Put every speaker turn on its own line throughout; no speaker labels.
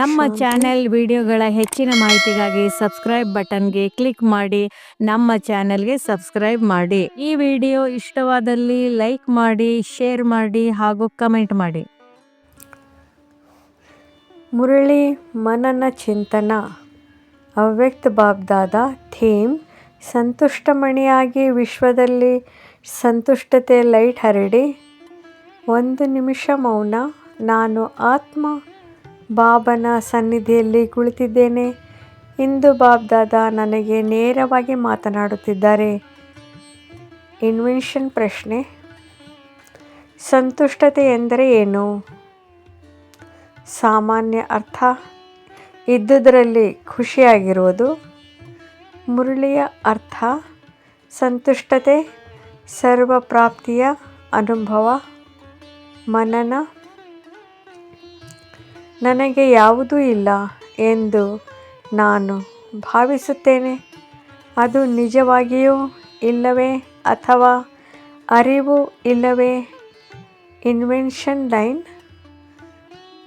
ನಮ್ಮ ಚಾನೆಲ್ ವಿಡಿಯೋಗಳ ಹೆಚ್ಚಿನ ಮಾಹಿತಿಗಾಗಿ ಸಬ್ಸ್ಕ್ರೈಬ್ ಬಟನ್ಗೆ ಕ್ಲಿಕ್ ಮಾಡಿ, ನಮ್ಮ ಚಾನೆಲ್ಗೆ ಸಬ್ಸ್ಕ್ರೈಬ್ ಮಾಡಿ. ಈ ವಿಡಿಯೋ ಇಷ್ಟವಾದಲ್ಲಿ ಲೈಕ್ ಮಾಡಿ, ಶೇರ್ ಮಾಡಿ ಹಾಗೂ ಕಮೆಂಟ್ ಮಾಡಿ.
ಮುರಳಿ ಮನನ ಚಿಂತನ. ಅವ್ಯಕ್ತ ಬಾಬ್ದಾದ ಥೀಮ್ ಸಂತುಷ್ಟಮಣಿಯಾಗಿ ವಿಶ್ವದಲ್ಲಿ ಸಂತುಷ್ಟತೆ ಲೈಟ್ ಹರಡಿ. ಒಂದು ನಿಮಿಷ ಮೌನ, ನಾನು ಆತ್ಮ ಬಾಬನ ಸನ್ನಿಧಿಯಲ್ಲಿ ಕುಳಿತಿದ್ದೇನೆ. ಇಂದು ಬಾಬ್ದಾದ ನನಗೆ ನೇರವಾಗಿ ಮಾತನಾಡುತ್ತಿದ್ದಾರೆ. ಇನ್ವೆನ್ಷನ್ ಪ್ರಶ್ನೆ. ಸಂತುಷ್ಟತೆ ಎಂದರೆ ಏನು? ಸಾಮಾನ್ಯ ಅರ್ಥ. ಇದ್ದುದರಲ್ಲಿ ಖುಷಿಯಾಗಿರುವುದು. ಮುರಳಿಯ ಅರ್ಥ. ಸಂತುಷ್ಟತೆ, ಸರ್ವಪ್ರಾಪ್ತಿಯ ಅನುಭವ, ಮನನ ನನಗೆ ಯಾವುದೂ ಇಲ್ಲ ಎಂದು ನಾನು ಭಾವಿಸುತ್ತೇನೆ. ಅದು ನಿಜವಾಗಿಯೂ ಇಲ್ಲವೇ ಅಥವಾ ಅರಿವು ಇಲ್ಲವೇ? Invention line?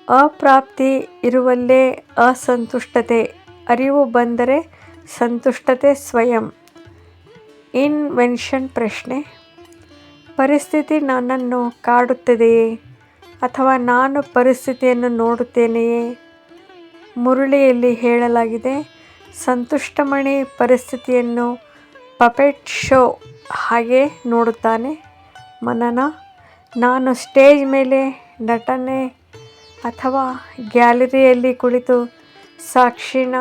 ಅಪ್ರಾಪ್ತಿ ಇರುವಲ್ಲೇ ಅಸಂತುಷ್ಟತೆ. ಅರಿವು ಬಂದರೆ ಸಂತುಷ್ಟತೆ ಸ್ವಯಂ. ಇನ್ವೆನ್ಷನ್ ಪ್ರಶ್ನೆ. ಪರಿಸ್ಥಿತಿ ನನ್ನನ್ನು ಕಾಡುತ್ತದೆಯೇ? ಅಥವಾ ನಾನು ಪರಿಸ್ಥಿತಿಯನ್ನು ನೋಡುತ್ತೇನೆಯೇ? ಮುರುಳಿಯಲ್ಲಿ ಹೇಳಲಾಗಿದೆ, ಸಂತುಷ್ಟಮಣಿ ಪರಿಸ್ಥಿತಿಯನ್ನು ಪಪೆಟ್ ಶೋ ಹಾಗೆ ನೋಡುತ್ತಾನೆ. ಮನನ, ನಾನು ಸ್ಟೇಜ್ ಮೇಲೆ ನಟನೆ ಅಥವಾ ಗ್ಯಾಲರಿಯಲ್ಲಿ ಕುಳಿತು ಸಾಕ್ಷಿನ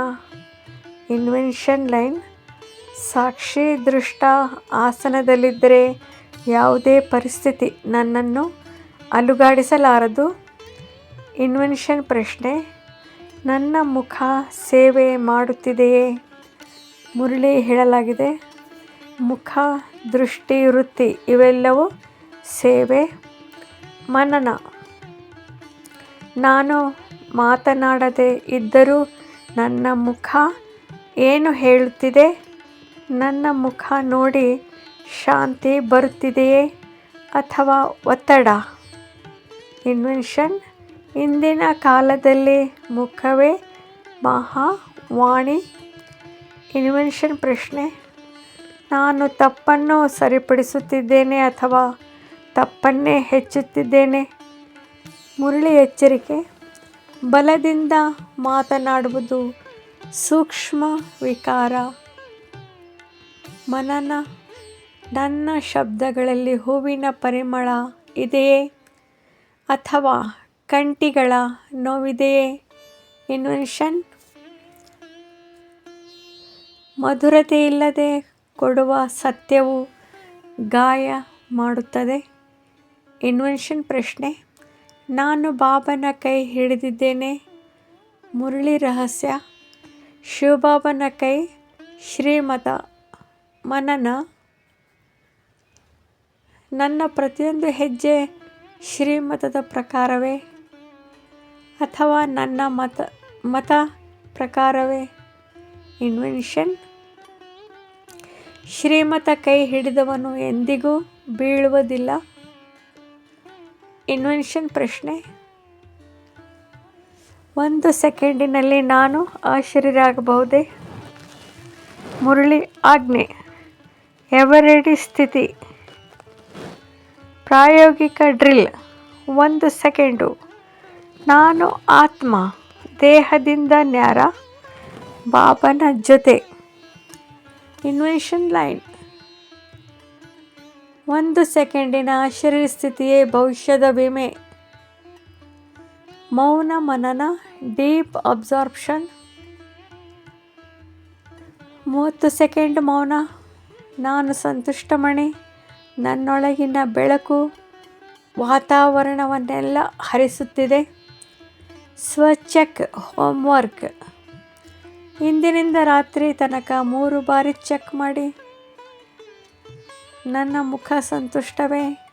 ಇನ್ವೆನ್ಷನ್ ಲೈನ್, ಸಾಕ್ಷಿ ದೃಷ್ಟ ಆಸನದಲ್ಲಿದ್ದರೆ ಯಾವುದೇ ಪರಿಸ್ಥಿತಿ ನನ್ನನ್ನು ಅಲುಗಾಡಿಸಲಾರದು. ಇನ್ವೆನ್ಷನ್ ಪ್ರಶ್ನೆ, ನನ್ನ ಮುಖ ಸೇವೆ ಮಾಡುತ್ತಿದೆಯೇ? ಮುರಳಿ ಹೇಳಲಾಗಿದೆ, ಮುಖ, ದೃಷ್ಟಿ, ವೃತ್ತಿ ಇವೆಲ್ಲವೂ ಸೇವೆ, ಮನನ. ನಾನು ಮಾತನಾಡದೆ ಇದ್ದರೂ ನನ್ನ ಮುಖ ಏನು ಹೇಳುತ್ತಿದೆ? ನನ್ನ ಮುಖ ನೋಡಿ ಶಾಂತಿ ಬರುತ್ತಿದೆಯೇ ಅಥವಾ ಒತ್ತಡ? ಇನ್ವೆನ್ಷನ್ ಇಂದಿನ ಕಾಲದಲ್ಲಿ ಮುಖವೇ ಮಹಾವಾಣಿ ಇನ್ವೆನ್ಷನ್ ಪ್ರಶ್ನೆ. ನಾನು ತಪ್ಪನ್ನು ಸರಿಪಡಿಸುತ್ತಿದ್ದೇನೆ ಅಥವಾ ತಪ್ಪನ್ನೇ ಹೆಚ್ಚುತ್ತಿದ್ದೇನೆ? ಮುರಳಿ ಎಚ್ಚರಿಕೆ. ಬಲದಿಂದ ಮಾತನಾಡುವುದು ಸೂಕ್ಷ್ಮ ವಿಕಾರ. ಮನನ, ನನ್ನ ಶಬ್ದಗಳಲ್ಲಿ ಹೂವಿನ ಪರಿಮಳ ಇದೆಯೇ? ಅಥವಾ ಕಂಟಿಗಳ ನೋವಿದೆಯೇ? ಇನ್ವೆನ್ಷನ್ ಮಧುರತೆ ಇಲ್ಲದೆ ಕೊಡುವ ಸತ್ಯವು ಗಾಯ ಮಾಡುತ್ತದೆ. ಇನ್ವೆನ್ಷನ್ ಪ್ರಶ್ನೆ. ನಾನು ಬಾಬನ ಕೈ ಹಿಡಿದಿದ್ದೇನೆ. ಮುರಳಿ ರಹಸ್ಯ. ಶಿವಬಾಬನ ಕೈ ಶ್ರೀಮತ ಮನನ. ನನ್ನ ಪ್ರತಿಯೊಂದು ಹೆಜ್ಜೆ ಶ್ರೀಮತದ ಪ್ರಕಾರವೇ? ಅಥವಾ ನನ್ನ ಮತ ಮತ ಪ್ರಕಾರವೇ? ಇನ್ವೆನ್ಷನ್ ಶ್ರೀಮತ ಕೈ ಹಿಡಿದವನು ಎಂದಿಗೂ ಬೀಳುವುದಿಲ್ಲ. ಇನ್ವೆನ್ಷನ್ ಪ್ರಶ್ನೆ. ಒಂದು ಸೆಕೆಂಡಿನಲ್ಲಿ ನಾನು ಆಶ್ಚರ್ಯರಾಗಬಹುದೇ? ಮುರಳಿ ಆಜ್ಞೆ. ಎವರೆಡಿ ಸ್ಥಿತಿ. ಪ್ರಾಯೋಗಿಕ ಡ್ರಿಲ್. ಒಂದು ಸೆಕೆಂಡು. ನಾನು ಆತ್ಮ, ದೇಹದಿಂದ ನ್ಯಾರ, ಬಾಬನ ಜೊತೆ. Invention line. ಒಂದು ಸೆಕೆಂಡಿನ ಶರೀರ ಸ್ಥಿತಿಯೇ ಭವಿಷ್ಯದ ವಿಮೆ. ಮೌನ ಮನನ, ಡೀಪ್ ಅಬ್ಸಾರ್ಪ್ಷನ್. ಮೂವತ್ತು ಸೆಕೆಂಡ್ ಮೌನ. ನಾನು ಸಂತುಷ್ಟಮಣಿ ನನ್ನೊಳಗಿನ ಬೆಳಕು ವಾತಾವರಣವನ್ನೆಲ್ಲ ಹರಿಸುತ್ತಿದೆ. ಸ್ವಚೆಕ್, ಹೋಮ್ವರ್ಕ್. ಇಂದಿನಿಂದ ರಾತ್ರಿ ತನಕ ಮೂರು ಬಾರಿ ಚೆಕ್ ಮಾಡಿ. ನನ್ನ ಮುಖ ಸಂತುಷ್ಟವೇ?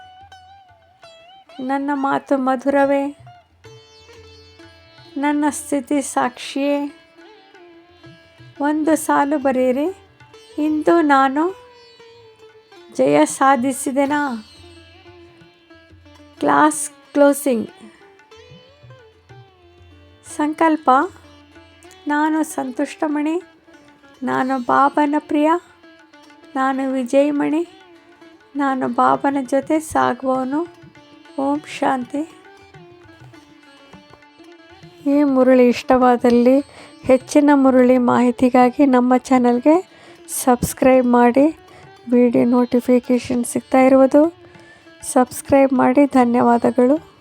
ನನ್ನ ಮಾತು ಮಧುರವೇ? ನನ್ನ ಸ್ಥಿತಿ ಸಾಕ್ಷಿಯೇ? ಒಂದು ಸಾಲು ಬರೆಯಿರಿ. ಇಂದು ನಾನು ಜಯ ಸಾಧಿಸಿದೆನಾ? Class closing. ಸಂಕಲ್ಪ. ನಾನು ಸಂತುಷ್ಟಮಣಿ ನಾನು ಬಾಬನ ಪ್ರಿಯ. ನಾನು ವಿಜಯಮಣಿ ನಾನು ಬಾಬನ ಜೊತೆ ಸಾಗುವವನು. ಓಂ ಶಾಂತಿ. ಈ ಮುರುಳಿ ಇಷ್ಟವಾದಲ್ಲಿ ಹೆಚ್ಚಿನ ಮುರುಳಿ ಮಾಹಿತಿಗಾಗಿ ನಮ್ಮ ಚಾನಲ್ಗೆ ಸಬ್ಸ್ಕ್ರೈಬ್ ಮಾಡಿ. ವಿಡಿಯೋ ನೋಟಿಫಿಕೇಷನ್ ಸಿಗ್ತಾ ಇರುವುದು. ಸಬ್ಸ್ಕ್ರೈಬ್ ಮಾಡಿ. ಧನ್ಯವಾದಗಳು.